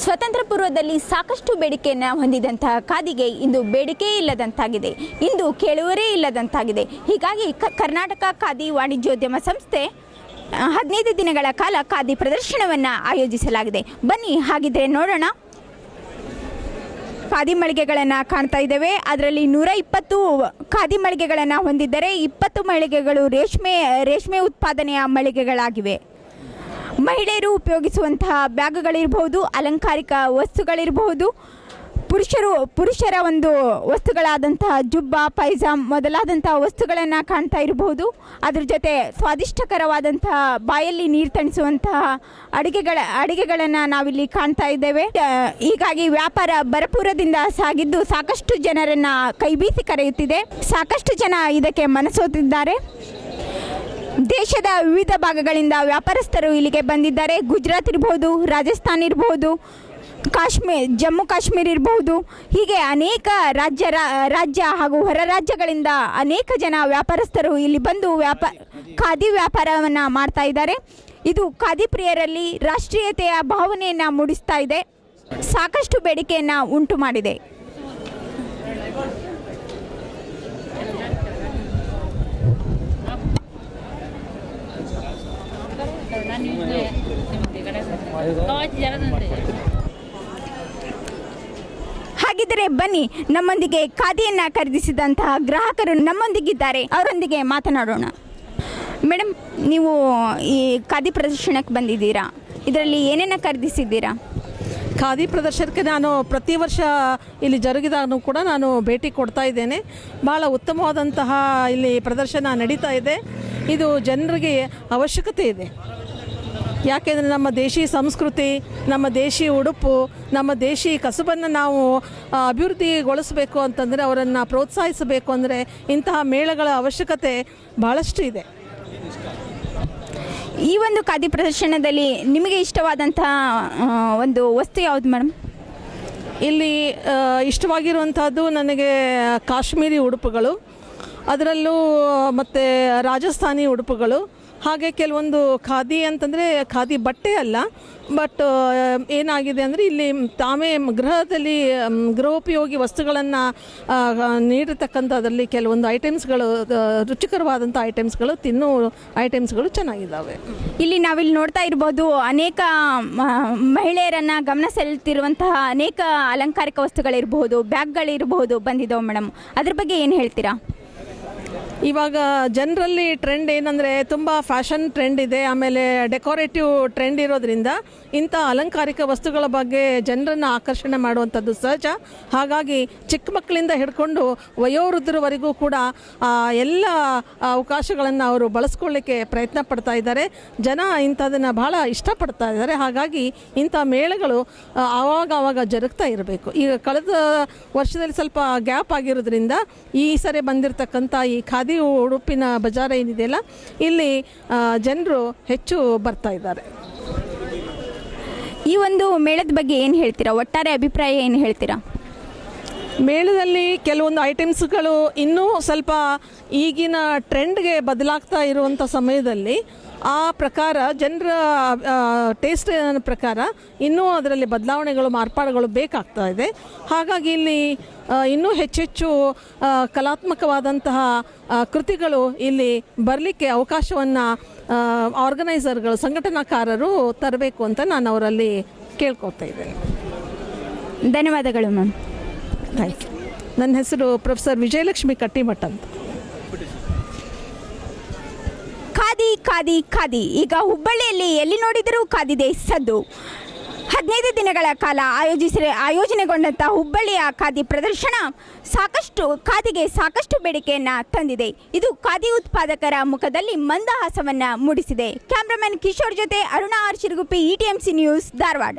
ಸ್ವತಂತ್ರ ಪೂರ್ವದಲ್ಲಿ ಸಾಕಷ್ಟು ಬೇಡಿಕೆಯನ್ನು ಹೊಂದಿದಂತಹ ಖಾದಿಗೆ ಇಂದು ಬೇಡಿಕೆ ಇಲ್ಲದಂತಾಗಿದೆ. ಇಂದು ಕೇಳುವರೇ ಇಲ್ಲದಂತಾಗಿದೆ. ಹೀಗಾಗಿ ಕರ್ನಾಟಕ ಖಾದಿ ವಾಣಿಜ್ಯೋದ್ಯಮ ಸಂಸ್ಥೆ ಹದಿನೈದು ದಿನಗಳ ಕಾಲ ಖಾದಿ ಪ್ರದರ್ಶನವನ್ನು ಆಯೋಜಿಸಲಾಗಿದೆ. ಬನ್ನಿ, ಹಾಗಿದ್ರೆ ನೋಡೋಣ. ಖಾದಿ ಮಳಿಗೆಗಳನ್ನು ಕಾಣ್ತಾ ಇದ್ದೇವೆ. ಅದರಲ್ಲಿ ನೂರ ಇಪ್ಪತ್ತು ಖಾದಿ ಮಳಿಗೆಗಳನ್ನು ಹೊಂದಿದ್ದರೆ ಇಪ್ಪತ್ತು ಮಳಿಗೆಗಳು ರೇಷ್ಮೆ ರೇಷ್ಮೆ ಉತ್ಪಾದನೆಯ ಮಳಿಗೆಗಳಾಗಿವೆ. ಮಹಿಳೆಯರು ಉಪಯೋಗಿಸುವಂತಹ ಬ್ಯಾಗ್ಗಳಿರ್ಬಹುದು, ಅಲಂಕಾರಿಕ ವಸ್ತುಗಳಿರಬಹುದು. ಪುರುಷರು, ಪುರುಷರ ಒಂದು ವಸ್ತುಗಳಾದಂತಹ ಜುಬ್ಬ, ಪೈಜಾಮ್ ಮೊದಲಾದಂತಹ ವಸ್ತುಗಳನ್ನು ಕಾಣ್ತಾ ಇರಬಹುದು. ಅದ್ರ ಜೊತೆ ಸ್ವಾದಿಷ್ಟಕರವಾದಂತಹ ಬಾಯಲ್ಲಿ ನೀರು ತಣಿಸುವಂತಹ ಅಡುಗೆಗಳ, ಅಡುಗೆಗಳನ್ನು ನಾವಿಲ್ಲಿ ಕಾಣ್ತಾ ಇದ್ದೇವೆ. ಹೀಗಾಗಿ ವ್ಯಾಪಾರ ಭರಪೂರದಿಂದ ಸಾಗಿದ್ದು ಸಾಕಷ್ಟು ಜನರನ್ನು ಕೈಬೀಸಿ ಕರೆಯುತ್ತಿದೆ. ಸಾಕಷ್ಟು ಜನ ಇದಕ್ಕೆ ಮನಸೋತಿದ್ದಾರೆ. ದೇಶದ ವಿವಿಧ ಭಾಗಗಳಿಂದ ವ್ಯಾಪಾರಸ್ಥರು ಇಲ್ಲಿಗೆ ಬಂದಿದ್ದಾರೆ. ಗುಜರಾತ್ ಇರಬಹುದು ರಾಜಸ್ಥಾನ್ ಇರಬಹುದು ಕಾಶ್ಮೀರ್, ಜಮ್ಮು ಕಾಶ್ಮೀರ ಇರಬಹುದು ಹೀಗೆ ಅನೇಕ ರಾಜ್ಯ ರಾಜ್ಯ ಹಾಗೂ ಹೊರ ರಾಜ್ಯಗಳಿಂದ ಅನೇಕ ಜನ ವ್ಯಾಪಾರಸ್ಥರು ಇಲ್ಲಿ ಬಂದು ವ್ಯಾಪ, ಖಾದಿ ವ್ಯಾಪಾರವನ್ನು ಮಾಡ್ತಾ ಇದ್ದಾರೆ. ಇದು ಖಾದಿ ಪ್ರಿಯರಲ್ಲಿ ರಾಷ್ಟ್ರೀಯತೆಯ ಭಾವನೆಯನ್ನು ಮೂಡಿಸ್ತಾ ಇದೆ. ಸಾಕಷ್ಟು ಬೇಡಿಕೆಯನ್ನು ಉಂಟು ಮಾಡಿದೆ. ಹಾಗಿದ್ದರೆ ಬನ್ನಿ, ನಮ್ಮೊಂದಿಗೆ ಖಾದಿಯನ್ನ ಖರೀದಿಸಿದಂತಹ ಗ್ರಾಹಕರು ನಮ್ಮೊಂದಿಗಿದ್ದಾರೆ, ಅವರೊಂದಿಗೆ ಮಾತನಾಡೋಣ. ಮೇಡಮ್ ನೀವು ಈ ಖಾದಿ ಪ್ರದರ್ಶನಕ್ಕೆ ಬಂದಿದ್ದೀರಾ? ಇದರಲ್ಲಿ ಏನೇನ ಖರೀದಿಸಿದ್ದೀರಾ? ಖಾದಿ ಪ್ರದರ್ಶನಕ್ಕೆ ನಾನು ಪ್ರತಿ ವರ್ಷ ಇಲ್ಲಿ ಜರುಗಿದಾಗೂ ಕೂಡ ನಾನು ಭೇಟಿ ಕೊಡ್ತಾ ಇದ್ದೇನೆ. ಭಾಳ ಉತ್ತಮವಾದಂತಹ ಇಲ್ಲಿ ಪ್ರದರ್ಶನ ನಡೀತಾ ಇದೆ. ಇದು ಜನರಿಗೆ ಅವಶ್ಯಕತೆ ಇದೆ. ಯಾಕೆಂದರೆ ನಮ್ಮ ದೇಶಿ ಸಂಸ್ಕೃತಿ ನಮ್ಮ ದೇಶಿ ಉಡುಪು ನಮ್ಮ ದೇಶಿ ಕಸುಬನ್ನು ನಾವು ಅಭಿವೃದ್ಧಿಗೊಳಿಸಬೇಕು ಅಂತಂದರೆ ಅವರನ್ನು ಪ್ರೋತ್ಸಾಹಿಸಬೇಕು ಅಂದರೆ ಇಂತಹ ಮೇಳಗಳ ಅವಶ್ಯಕತೆ ಭಾಳಷ್ಟು ಇದೆ. ಈ ಒಂದು ಖಾದಿ ಪ್ರದರ್ಶನದಲ್ಲಿ ನಿಮಗೆ ಇಷ್ಟವಾದಂತಹ ಒಂದು ವಸ್ತು ಯಾವುದು ಮೇಡಮ್ ಇಲ್ಲಿ ಇಷ್ಟವಾಗಿರುವಂಥದ್ದು ನನಗೆ ಕಾಶ್ಮೀರಿ ಉಡುಪುಗಳು. ಅದರಲ್ಲೂ ಮತ್ತು ರಾಜಸ್ಥಾನಿ ಉಡುಪುಗಳು. ಹಾಗೆ ಕೆಲವೊಂದು ಖಾದಿ ಅಂತಂದರೆ ಖಾದಿ ಬಟ್ಟೆ ಅಲ್ಲ ಬಟ್ ಏನಾಗಿದೆ ಅಂದರೆ ಇಲ್ಲಿ ತಾವೇ ಗೃಹದಲ್ಲಿ ಗೃಹೋಪಯೋಗಿ ವಸ್ತುಗಳನ್ನು ನೀಡಿರ್ತಕ್ಕಂಥದ್ರಲ್ಲಿ ಕೆಲವೊಂದು ಐಟಮ್ಸ್ಗಳು ರುಚಿಕರವಾದಂಥ ಐಟಮ್ಸ್ಗಳು ತಿನ್ನೋ ಐಟಮ್ಸ್ಗಳು ಚೆನ್ನಾಗಿದ್ದಾವೆ. ಇಲ್ಲಿ ನಾವಿಲ್ಲಿ ನೋಡ್ತಾ ಇರ್ಬೋದು ಅನೇಕ ಮಹಿಳೆಯರನ್ನ ಗಮನ ಸೆಳೆತಿರುವಂತಹ ಅನೇಕ ಅಲಂಕಾರಿಕ ವಸ್ತುಗಳಿರ್ಬೋದು, ಬ್ಯಾಗ್ಗಳಿರ್ಬೋದು ಬಂದಿದ್ದಾವೆ ಮೇಡಮ್ ಅದ್ರ ಬಗ್ಗೆ ಏನು ಹೇಳ್ತೀರಾ? ಇವಾಗ ಜನರಲ್ಲಿ ಟ್ರೆಂಡ್ ಏನಂದರೆ ತುಂಬ ಫ್ಯಾಷನ್ ಟ್ರೆಂಡ್ ಇದೆ, ಆಮೇಲೆ ಡೆಕೋರೇಟಿವ್ ಟ್ರೆಂಡ್ ಇರೋದ್ರಿಂದ ಇಂಥ ಅಲಂಕಾರಿಕ ವಸ್ತುಗಳ ಬಗ್ಗೆ ಜನರನ್ನು ಆಕರ್ಷಣೆ ಮಾಡುವಂಥದ್ದು ಸಹಜ. ಹಾಗಾಗಿ ಚಿಕ್ಕ ಮಕ್ಕಳಿಂದ ಹಿಡ್ಕೊಂಡು ವಯೋವೃದ್ಧರವರೆಗೂ ಕೂಡ ಎಲ್ಲ ಅವಕಾಶಗಳನ್ನು ಅವರು ಬಳಸ್ಕೊಳ್ಳಿಕ್ಕೆ ಪ್ರಯತ್ನ ಪಡ್ತಾ ಇದ್ದಾರೆ. ಜನ ಇಂಥದನ್ನು ಬಹಳ ಇಷ್ಟಪಡ್ತಾ ಇದ್ದಾರೆ. ಹಾಗಾಗಿ ಇಂಥ ಮೇಳಗಳು ಆವಾಗವಾಗ ಆವಾಗ ಆವಾಗ ಜರುಗ್ತಾ ಇರಬೇಕು. ಈಗ ಕಳೆದ ವರ್ಷದಲ್ಲಿ ಸ್ವಲ್ಪ ಗ್ಯಾಪ್ ಆಗಿರೋದ್ರಿಂದ ಈ ಸರಿ ಬಂದಿರತಕ್ಕಂಥ ಈ ಖಾದಿ ಉಡುಪಿನ ಬಜಾರ ಏನಿದೆಯಲ್ಲ ಇಲ್ಲಿ ಜನರು ಹೆಚ್ಚು ಬರ್ತಾ ಇದ್ದಾರೆ. ಈ ಒಂದು ಮೇಳದ ಬಗ್ಗೆ ಏನು ಹೇಳ್ತೀರಾ? ಒಟ್ಟಾರೆ ಅಭಿಪ್ರಾಯ ಏನು ಹೇಳ್ತೀರಾ? ಮೇಳದಲ್ಲಿ ಕೆಲವೊಂದು ಐಟಮ್ಸ್ಗಳು ಇನ್ನೂ ಸ್ವಲ್ಪ ಈಗಿನ ಟ್ರೆಂಡ್ಗೆ ಬದಲಾಗ್ತಾ ಇರುವಂಥ ಸಮಯದಲ್ಲಿ ಆ ಪ್ರಕಾರ ಜನರ ಟೇಸ್ಟ್ ಪ್ರಕಾರ ಇನ್ನೂ ಅದರಲ್ಲಿ ಬದಲಾವಣೆಗಳು, ಮಾರ್ಪಾಡುಗಳು ಬೇಕಾಗ್ತಾ ಇದೆ. ಹಾಗಾಗಿ ಇಲ್ಲಿ ಇನ್ನೂ ಹೆಚ್ಚೆಚ್ಚು ಕಲಾತ್ಮಕವಾದಂತಹ ಕೃತಿಗಳು ಇಲ್ಲಿ ಬರಲಿಕ್ಕೆ ಅವಕಾಶವನ್ನು ಆರ್ಗನೈಸರ್ಗಳು, ಸಂಘಟನಾಕಾರರು ತರಬೇಕು ಅಂತ ನಾನು ಅವರಲ್ಲಿ ಕೇಳ್ಕೊತಾ ಇದ್ದೇನೆ. ಧನ್ಯವಾದಗಳು ಮ್ಯಾಮ್. Thank you. ನನ್ನ ಹೆಸರು ಪ್ರೊಫೆಸರ್ ವಿಜಯಲಕ್ಷ್ಮಿ ಕಟ್ಟಿಮಠ ಅಂತ. ಖಾದಿ ಖಾದಿ ಖಾದಿ. ಈಗ ಹುಬ್ಬಳ್ಳಿಯಲ್ಲಿ ಎಲ್ಲಿ ನೋಡಿದರೂ ಖಾದಿದೆ ಸದ್ದು. ಹದಿನೈದು ದಿನಗಳ ಕಾಲ ಆಯೋಜಿಸಿ ಆಯೋಜನೆಗೊಂಡಂಥ ಹುಬ್ಬಳ್ಳಿಯ ಖಾದಿ ಪ್ರದರ್ಶನ ಸಾಕಷ್ಟು, ಖಾದಿಗೆ ಸಾಕಷ್ಟು ಬೇಡಿಕೆಯನ್ನು ತಂದಿದೆ. ಇದು ಖಾದಿ ಉತ್ಪಾದಕರ ಮುಖದಲ್ಲಿ ಮಂದಹಾಸವನ್ನು ಮೂಡಿಸಿದೆ. ಕ್ಯಾಮ್ರಾಮನ್ ಕಿಶೋರ್ ಜೊತೆ Aruna R Shiruguppi C news Dharwad.